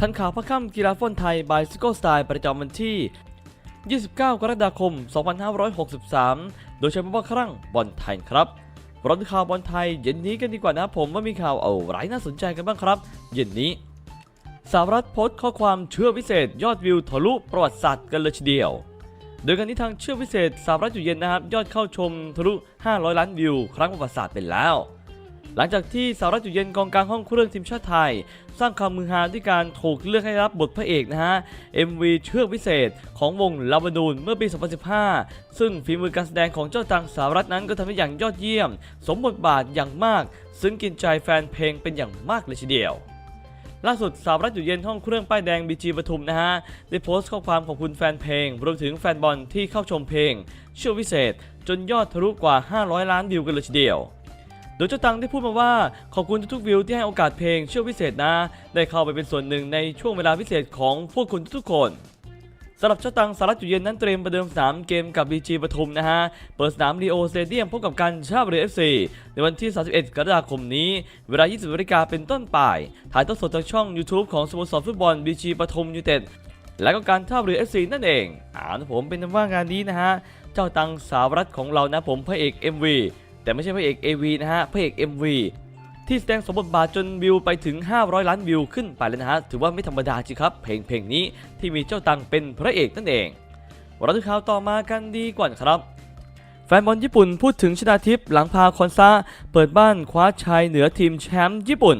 ทันข่าวพระค่ำกีฬาฟุตบอลไทยบายซิโก้สไตล์ประจำวันที่ 29 กรกฎาคม 2563 โดยใช้คำว่าครั้งบอลไทยครับราดูข่าวบอลไทยเย็นนี้กันดีกว่านะผมว่ามีข่าวเอะไรน่าสนใจกันบ้างครับ เย็นนี้สารัฐโพสต์ข้อความเชื่อวิเศษ ยอดวิวทะลุประวัติศาสตร์กันเลยทีเดียว โดยการที่ทางเชื่อวิเศษสารัฐอยู่เย็นนะครับยอดเข้าชมทะลุ 500 ล้านวิว ครั้งประวัติศาสตร์ไปแล้ว หลังจากที่สาวรัฐอยู่เย็นกองกลางห้องเครื่องทีมชาติไทย สร้างความมือฮาด้วยการถูกเลือกให้รับบทพระเอกนะฮะ MV เชือกวิเศษของวงลาบานูนเมื่อปี 2015 ซึ่งฝีมือการแสดงของเจ้าตังสาวรัฐนั้นก็ทำได้อย่างยอดเยี่ยม สมบทบาทอย่างมาก ซึ่งกินใจแฟนเพลงเป็นอย่างมากเลยทีเดียวล่าสุดสาวรัฐอยู่เย็นห้องเครื่องป้ายแดงบีจีปทุมนะฮะ ได้โพสต์ข้อความขอบคุณแฟนเพลง รวมถึงแฟนบอลที่เข้าชมเพลงเชื่อวิเศษ จนยอดทะลุกว่า 500 ล้านวิวกันเลยทีเดียว โดยเจ้าตังได้พูดมาว่า ขอบคุณทุกๆวิวที่ให้โอกาสเพลงเชื่อวิเศษนะ ได้เข้าไปเป็นส่วนหนึ่งในช่วงเวลาพิเศษของพวกคุณทุกๆคนสำหรับเจ้าตังสารัตอยู่เย็นนั้นเตรียมประเดิมสามเกมกับบีจีปทุมนะฮะ เปิดสนามลีโอสเตเดียมพบกับการชาบเรือเอฟซีในวันที่ 31 กรกฎาคมนี้ เวลา 20นาฬิกาเป็นต้นไป ถ่ายทอดสดจากช่อง YouTube ของสโมสรฟุตบอลบีจีปทุมยูเต็ดและก็การท่าเรือ FC นั่นเองอ่านผมเป็นว่างานนี้นะฮะ เจ้าตังสาวรัฐของเรานะผมพระเอก MV แต่ไม่ใช่พระเอก AV นะฮะพระเอก MV ที่แสดงสมบทบาทจนวิวไปถึง 500 ล้านวิวขึ้นไปเลยนะฮะถือว่าไม่ธรรมดาจริงครับ เพลงเพลงนี้ที่มีเจ้าตังเป็นพระเอกนั่นเองเราดูข่าวต่อมากันดีกว่าครับแฟนบอลญี่ปุ่นพูดถึงชนาทิพย์หลังพาคอนซาเปิดบ้านคว้าชัยเหนือทีมแชมป์ญี่ปุ่น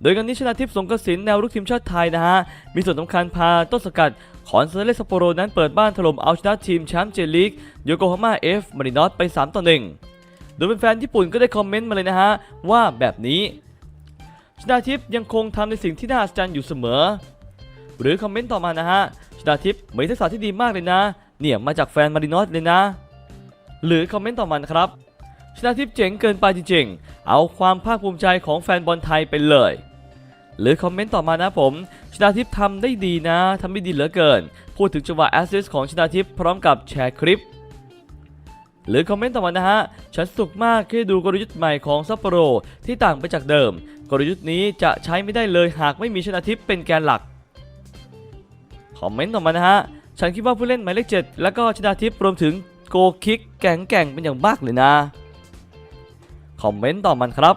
โดยการนี้ชนะทิพย์สงกระสินแนวรุกทีมชาติไทยนะฮะ มีส่วนสำคัญพาต้นสกัดขอนเซเลสโปโรนั้นเปิดบ้านถล่มเอาชนะทีมแชมป์เจลีกโยโกฮาม่าเอฟมารินอสไป 3 ต่อ 1 โดยเป็นแฟนๆญี่ปุ่นก็ได้คอมเมนต์มาเลยนะฮะ ว่าแบบนี้ ชนาทิพย์ยังคงทำในสิ่งที่น่าอัศจรรย์อยู่เสมอ หรือคอมเมนต์ต่อมานะฮะ ชนาทิพย์มีทักษะที่ดีมากเลยนะ เนี่ยมาจากแฟนมารินอสเลยนะ หรือคอมเมนต์ต่อมานะครับ ชนาทิพย์เจ๋งเกินไปจริงๆ เอาความภาคภูมิใจของแฟนบอลไทยไปเลย หรือคอมเมนต์ต่อมานะผม ชนาทิพย์ทำได้ดีนะทำได้ดีเหลือเกิน พูดถึงจังหวะแอสซิสของชนาทิพย์พร้อมกับแชร์คลิป หรือคอมเมนต์ต่อมานะฮะ ฉันสนุกมากที่ดูกลยุทธ์ใหม่ของซัปโปโรที่ต่างไปจากเดิม กลยุทธ์นี้จะใช้ไม่ได้เลยหากไม่มีชนาทิพย์เป็นแกนหลัก คอมเมนต์ต่อมานะฮะ ฉันคิดว่าผู้เล่นหมายเลขเจ็ดและก็ชนาทิพย์รวมถึงโกคิกแก่งแก่งเป็นอย่างมากเลยนะ คอมเมนต์ต่อมันครับ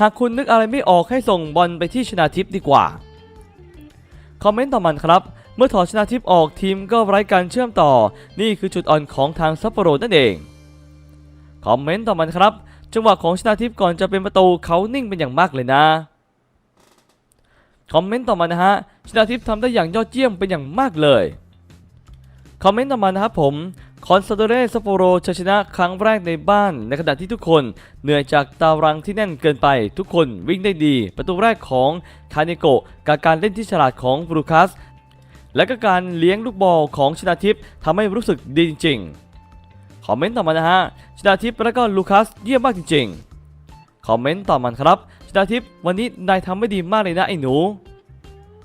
หากคุณนึกอะไรไม่ออกให้ส่งบอลไปที่ชนาทิพย์ดีกว่า คอมเมนต์ต่อมันครับเมื่อถอดชนาทิพย์ออกทีมก็ไร้การเชื่อมต่อ นี่คือจุดอ่อนของทางซัปโปโรนั่นเอง คอมเมนต์ต่อมันครับ จังหวะของชนาทิพย์ก่อนจะเป็นประตูเขานิ่งเป็นอย่างมากเลยนะ คอมเมนต์ต่อมานะฮะชนาทิพย์ทำได้อย่างยอดเยี่ยมเป็นอย่างมากเลย คอมเมนต์ต่อมานะครับผมคอนซาโดเรสโปโรชัยชนะครั้งแรกในบ้าน ในขณะที่ทุกคนเหนื่อยจากตารางที่แน่นเกินไป ทุกคนวิ่งได้ดี ประตูแรกของคาเนโกะกับการเล่นที่ฉลาดของบรูคัส และก็การเลี้ยงลูกบอลของชนาทิพย์ทำให้รู้สึกดีจริงๆ อมเมนต์ต่อมานะฮะชนาทิพย์และก็ลูคัสเยี่ยมมากจริงๆ คอมเมนต์ต่อมาครับชนาทิพย์วันนี้นายทำไม่ดีมากเลยนะไอ้หนู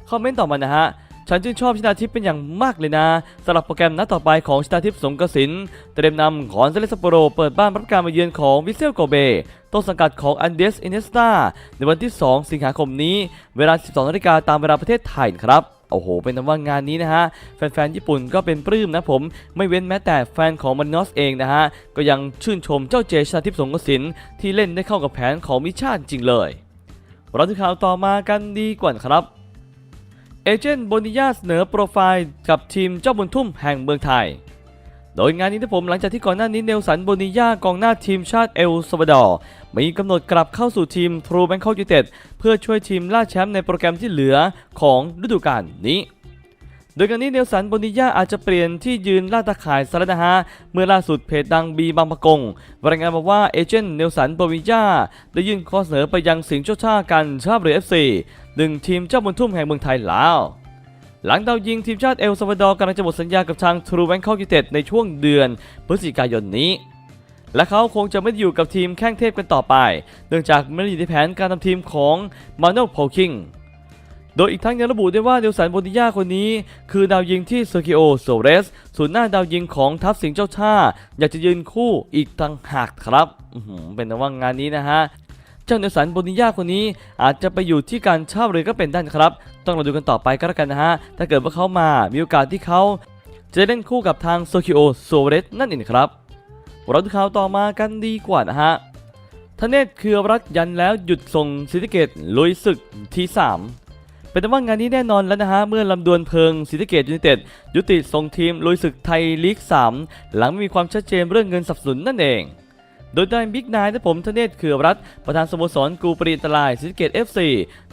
คอมเมนต์ต่อมานะฮะฉันชื่นชอบชนาทิพย์เป็นอย่างมากเลยนะสำหรับโปรแกรมนัดต่อไปของชนาทิพย์สงกระสินเตรียมนำของเซเลสโปโรเปิดบ้านรับการมาเยือนของวิเซลโกเบต้นสังกัดของอันเดสอินเนสตาในวันที่ 2 สิงหาคมนี้ เวลา 12นาฬิกาตามเวลาประเทศไทยครับ โอ้โห เป็นนว่างานนี้นะฮะ แฟนๆ ญี่ปุ่นก็เป็นปลื้มนะผม ไม่เว้นแม้แต่แฟนของมันนอสเองนะฮะ ก็ยังชื่นชมเจ้าเจชนาทิพย์สงกสินที่เล่นได้เข้ากับแผนของมิชาติจริงเลยเราที่ข่าวต่อมากันดีกว่าครับ เอเจนต์โบนิยาเสนอโปรไฟล์กับทีมเจ้าบุญทุ่มแห่งเมืองไทย โดยงานนี้ที่ผมหลังจากที่ก่อนหน้านี้เนลสันโบนิยากองหน้าทีมชาติเอลซาวาดอร์มีกำหนดกลับเข้าสู่ทีมทรูแบงคอกยูเต็ดเพื่อช่วยทีมล่าแชมป์ในโปรแกรมที่เหลือของฤดูกาลนี้โดยการนี้เนลสันโบนิยาอาจจะเปลี่ยนที่ยืนล่าตาข่ายสารนะฮะเมื่อล่าสุดเพจดังบีบางปะกงรายงานมาว่าเอเจนต์เนลสันโบนิยาได้ยื่นข้อเสนอไปยังสิงห์เจ้าท่ากันชาบเรือเอฟซีหนึ่งทีมเจ้าบุญทุ่มแห่งเมืองไทยแล้ว หลังดาวยิงทีมชาติเอลซาวาดอร์กำลังจะหมดสัญญากับทางทรูแบงคอกยูเต็ดในช่วงเดือนพฤศจิกายนนี้ และเขาคงจะไม่อยู่กับทีมแข้งเทพกันต่อไป เนื่องจากไม่ได้อยู่ในแผนการทำทีมของมาโนโพคิงโดยอีกทั้งยังระบุได้ว่าเดลสันโบนิยาคนนี้ คือดาวยิงที่เซอร์กิโอโซเรสศูนย์หน้าดาวยิงของทัพสิงห์เจ้าท่า อยากจะยืนคู่อีกต่างหากครับเป็นว่างานนี้นะฮะ เจ้าเนลสันโบนิยาคนนี้อาจจะไปอยู่ที่การเช่าเรือก็เป็นได้ครับ ต้องมาดูกันต่อไปก็แล้วกันนะฮะ ถ้าเกิดว่าเขามามีโอกาสที่เขาจะเล่นคู่กับทางโซคิโอโซเรสนั่นเองครับเราดูข่าวต่อมากันดีกว่านะฮะทเนศคือรัฐยันแล้วหยุดส่งซิติเกตลุยศึกทีสามเป็นต่ว่างานนี้แน่นอนแล้วนะฮะ เมื่อลำดวนเพิงซิติเกตยูไนเต็ดยุติส่งทีมลุยศึกไทยลีก 3 หลังไม่มีความชัดเจนเรื่องเงินสับสนนั่นเอง โดยได้บิ๊กนายและผมทเนศคือรัฐประธานสโมสรกูปรีนตรายศรีสะเกต FC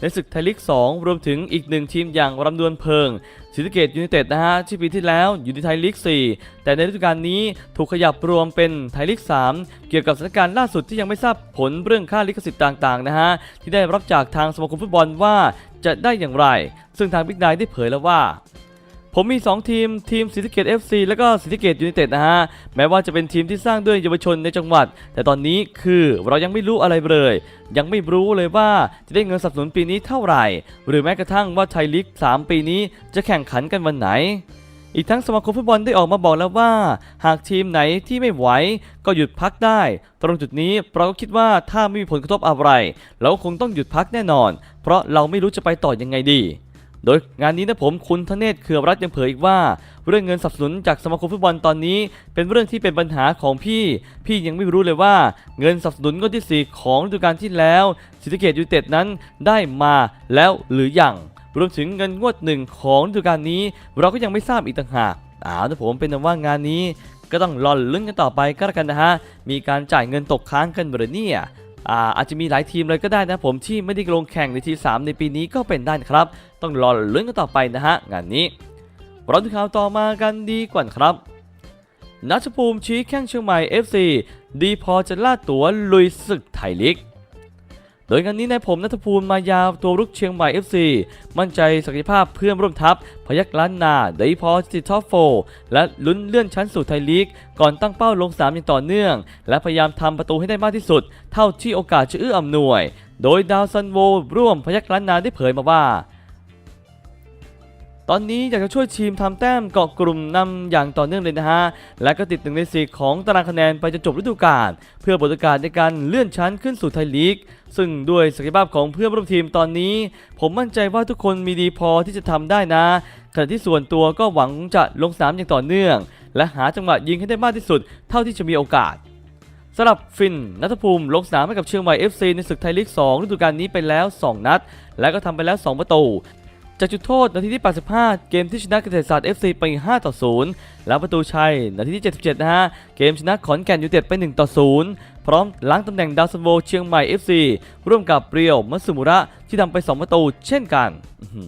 ในศึกไทยลีก 2 รวมถึงอีกหนึ่งทีมอย่างรำดวนเพิงศรีสะเกตยูไนเต็ดนะฮะที่ปีที่แล้วอยู่ในไทยลีก 4 แต่ในฤดูกาลนี้ถูกขยับรวมเป็นไทยลีก 3 เกี่ยวกับสถานการณ์ล่าสุดที่ยังไม่ทราบผลเรื่องค่าลิขสิทธิ์ต่างๆนะฮะที่ได้รับจากทางสมาคมฟุตบอลว่าจะได้อย่างไร ซึ่งทางบิ๊กนายได้เผยแล้วว่า ผมมี 2 ทีมทีมศรีสะเกด FC แล้วก็ศรีสะเกดยูไนเต็ดนะฮะ แม้ว่าจะเป็นทีมที่สร้างด้วยเยาวชนในจังหวัด แต่ตอนนี้คือเรายังไม่รู้อะไรเลย ยังไม่รู้เลยว่าจะได้เงินสนับสนุนปีนี้เท่าไหร่ หรือแม้กระทั่งว่าไทยลีก 3 ปีนี้จะแข่งขันกันวันไหนอีกทั้งสมาคมฟุตบอลได้ออกมาบอกแล้วว่า หากทีมไหนที่ไม่ไหวก็หยุดพักได้ ตรงจุดนี้เราก็คิดว่าถ้าไม่มีผลกระทบอะไร เราก็คงต้องหยุดพักแน่นอน เพราะเราไม่รู้จะไปต่อยังไงดี โดยงานนี้นะผมคุณธเนศเขือรัฐยังเผยอีกว่า เรื่องเงินสนับสนุนจากสมาคมฟุตบอลตอนนี้ เป็นเรื่องที่เป็นปัญหาของพี่ พี่ยังไม่รู้เลยว่า เงินสนับสนุนงวดที่ 4 ของฤดูกาลที่แล้วศรีสะเกดยูเต็ดนั้นได้มาแล้วหรือยังรวมถึงเงินงวดหนึ่งของฤดูกาลนี้ เราก็ยังไม่ทราบอีกต่างหากอ้าวนะผมเป็นว่างานนี้ก็ต้องรอลุ้นกันต่อไปก็แล้วกันนะฮะ มีการจ่ายเงินตกค้างกันหรือเนี่ย อาอาจจะมีหลายทีมเลยก็ได้นะผมที่ไม่ได้ลงแข่งในทีสามในปีนี้ก็เป็นได้นะครับ ต้องรอลุ้นกันต่อไปนะฮะงานนี้เราดูข่าวต่อมากันดีกว่าครับนัชภูมิชี้แข้งเชียงใหม่ FC ดีพอจะล่าตัวลุยศึกไทยลีก โดยงานนี้นายผมนัทภูมิมายาวตัวรุกเชียงใหม่ FC มั่นใจศักยภาพเพื่อนร่วมทัพ พยักล้านนาไดพอสติท็อปโฟและลุ้นเลื่อนชั้นสู่ไทยลีก ก่อนตั้งเป้าลงสามอย่างต่อเนื่อง และพยายามทำประตูให้ได้มากที่สุด เท่าที่โอกาสจะเอื้ออำนวย โดยดาวซันโวร่วมพยักล้านนาได้เผยมาว่า ตอนนี้อยากจะช่วยทีมทำแต้มเกาะกลุ่มนำอย่างต่อเนื่องเลยนะฮะ และก็ติดหนึ่งในสี่ของตารางคะแนนไปจนจบฤดูกาลเพื่อบทโอกาสในการเลื่อนชั้นขึ้นสู่ไทยลีก ซึ่งด้วยศักยภาพของเพื่อนร่วมทีมตอนนี้ ผมมั่นใจว่าทุกคนมีดีพอที่จะทำได้นะขณะที่ส่วนตัวก็หวังจะลงสนามอย่างต่อเนื่อง และหาจังหวะยิงให้ได้มากที่สุด เท่าที่จะมีโอกาสสำหรับฟินนัทภูมิลงสนามให้กับเชียงใหม่ FC ในศึกไทยลีก 2 ฤดูกาลนี้ไปแล้ว 2 นัด และก็ทำไปแล้ว 2 ประตู จากจุดโทษนาทีที่ 85 เกมที่ชนะเกษตรศาสตร์ FC ไป 5 ต่อ 0 แล้วประตูชัยนาทีที่ 77 นะฮะ เกมชนะขอนแก่นยูเต็ดไป 1 ต่อ 0 พร้อมล้างตำแหน่งดาวซันโวเชียงใหม่ FC ร่วมกับเปรียวมัตสึมุระที่ทำไป 2 ประตูเช่นกัน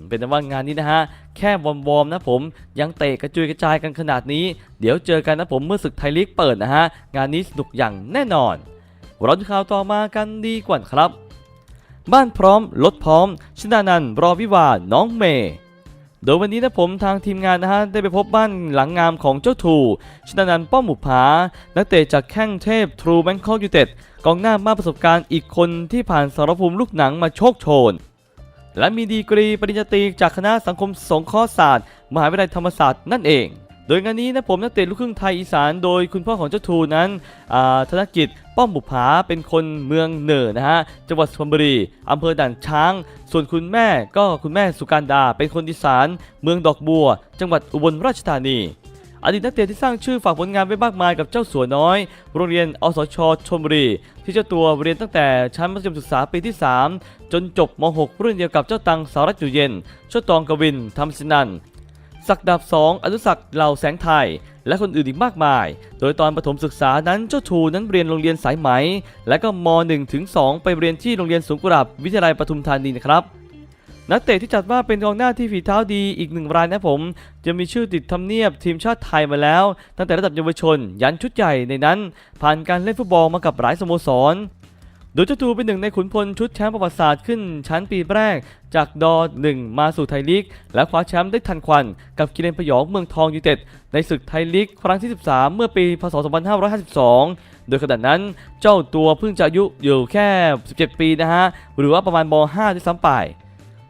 เป็นแต่ว่างานนี้นะฮะ แค่วอมๆนะผม ยังเตะกระจุยกระจายกันขนาดนี้ เดี๋ยวเจอกันนะผมเมื่อศึกไทยลีกเปิดนะฮะ งานนี้สนุกอย่างแน่นอนเราดูข่าวต่อมากันดีกว่าครับ บ้านพร้อมรถพร้อม ชนานันรอวิวาหน้องเมย์โดยวันนี้นะผมทางทีมงานนะฮะได้ไปพบบ้านหลังงามของเจ้าทูชนานันป้อมหมุผานักเตะจากแข้งเทพทรูแบงคอกยูเต็ดกองหน้ามากประสบการณ์อีกคนที่ผ่านสารภูมิลูกหนังมาโชคโชน และมีดีกรีปริญญาตรีจากคณะสังคมสงเคราะห์ศาสตร์ มหาวิทยาลัยธรรมศาสตร์นั่นเอง โดยงานนี้นะผมนักเตะลูกครึ่งไทยอีสานโดยคุณพ่อของเจ้าทูนั้นธนกิจป้อมบุภาเป็นคนเมืองเหนือนะฮะจังหวัดสุพรรณบุรีอำเภอด่านช้าง ส่วนคุณแม่ก็คุณแม่สุการดา เป็นคนอีสาน เมืองดอกบัว จังหวัดอุบลราชธานีอดีตนักเตะที่สร้างชื่อฝากผลงานไว้มากมายกับเจ้าสัวน้อย โรงเรียนอสชชลบุรี ที่เจ้าตัวเรียนตั้งแต่ชั้นมัธยมศึกษาปีที่ 3 จนจบม .6 รุ่นเดียวกับเจ้าตังสารัตอยู่เย็นเจ้าตองกวินธรรมสินัน ศักดาบสองอนุศักดิ์เหล่าแสงไทย และคนอื่นอีกมากมาย โดยตอนประถมศึกษานั้นเจ้าชูนั้นเรียนโรงเรียนสายไหม และก็ม .1 ถึง2ไปเรียนที่โรงเรียนสวนกุหลาบวิทยาลัยปทุมธานีนะครับนักเตะที่จัดว่าเป็นกองหน้าที่ฝีเท้าดีอีกหนึ่งรายนะผม จะมีชื่อติดทำเนียบทีมชาติไทยมาแล้ว ตั้งแต่ระดับเยาวชน ยันชุดใหญ่ในนั้น ผ่านการเล่นฟุตบอลมากับหลายสโมสร โดยเจ้าตูเป็นหนึ่งในขุนพลชุดแชมป์ประวัติศาสตร์ขึ้นชั้นปีแรก จากดอ1มาสู่ไทยลีก และคว้าแชมป์ได้ทันควัน กับกิเลนพยองเมืองทองยูไนเต็ด ในศึกไทยลีกครั้งที่ 13 เมื่อปีพศ 2552 โดยขณะนั้นเจ้าตัวเพิ่งจะอายุอยู่แค่ 17 ปีนะฮะ หรือว่าประมาณม .5 ด้วยซ้ำไป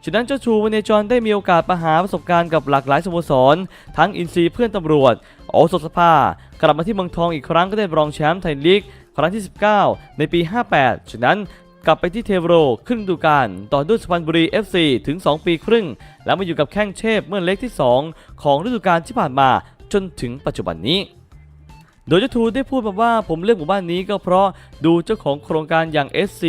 ฉะนั้นเจ้าชูวันเนจรได้มีโอกาสมาหาประสบการณ์กับหลากหลายสโมสร ทั้งอินซีเพื่อนตำรวจ โอสถสภากลับมาที่เมืองทองอีกครั้งก็ได้รองแชมป์ไทยลีก ครั้งที่ 19 ในปี 58 ฉะนั้นกลับไปที่เทโรครึ่งดูกาลต่อด้วยสุพรรณบุรี FC ถึง 2 ปีครึ่ง แล้วมาอยู่กับแข้งเทพเมื่อเล็กที่ 2 ของฤดูกาลที่ผ่านมาจนถึงปัจจุบันนี้ โดยเจ้าทูได้พูดมาว่าผมเลือกหมู่บ้านนี้ก็เพราะดูเจ้าของโครงการอย่าง SC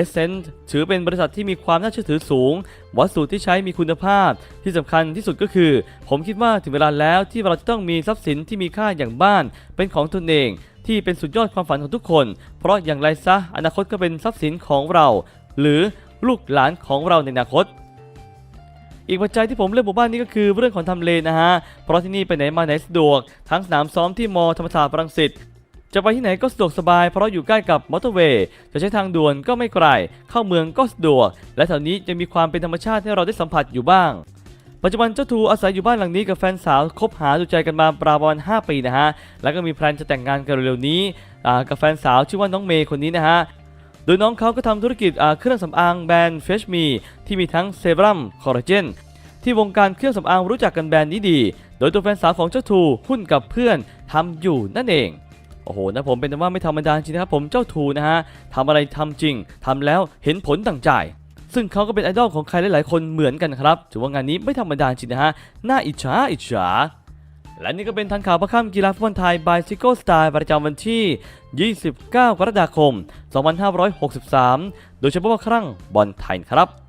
Essence ถือเป็นบริษัทที่มีความน่าเชื่อถือสูง วัสดุที่ใช้มีคุณภาพ ที่สำคัญที่สุดก็คือ ผมคิดว่าถึงเวลาแล้วที่เราจะต้องมีทรัพย์สินที่มีค่าอย่างบ้านเป็นของตนเอง ที่เป็นสุดยอดความฝันของทุกคน เพราะอย่างไรซะอนาคตก็เป็นทรัพย์สินของเรา หรือลูกหลานของเราในอนาคต อีกปัจจัยที่ผมเลือกหมู่บ้านนี้ก็คือเรื่องของทำเลนะฮะ เพราะที่นี่ไปไหนมาไหนสะดวก ทั้งสนามซ้อมที่มอธรรมศาสตร์รังสิตจะไปที่ไหนก็สะดวกสบายเพราะอยู่ใกล้กับมอเตอร์เวย์ จะใช้ทางด่วนก็ไม่ไกล เข้าเมืองก็สะดวก และแถวนี้จะมีความเป็นธรรมชาติให้เราได้สัมผัสอยู่บ้าง ปัจจุบันเจ้าทูอาศัยอยู่บ้านหลังนี้กับแฟนสาวคบหาดูใจกันมาประมาณ5ปีนะฮะ แล้วก็มีแพลนจะแต่งงานกันเร็วๆนี้กับแฟนสาวชื่อว่าน้องเมย์คนนี้นะฮะ โดยน้องเขาก็ทำธุรกิจเครื่องสำอางแบรนด์เฟชมีที่มีทั้งเซรั่มคอลลาเจนที่วงการเครื่องสำอางรู้จักกันแบรนด์นี้ดี โดยตัวแฟนสาวของเจ้าทูหุ้นกับเพื่อนทำอยู่นั่นเอง โอ้โหนะผมเป็นว่าไม่ธรรมดาจริงนะครับผมเจ้าทูนะฮะทำอะไรทำจริงทำแล้วเห็นผลดั่งใจ ซึ่งเขาก็เป็นไอดอลของใครหลายๆคนเหมือนกันครับ ถือว่างานนี้ไม่ธรรมดาจริงนะฮะ น่าอิจฉาอิจฉาและนี่ก็เป็นทันข่าวประค่ำกีฬาฟุตบอลไทยบายซิโก้สไตล์ประจำวันที่ 29 กรกฎาคม 2563 โดยเฉพาะครั้งบอลไทยครับ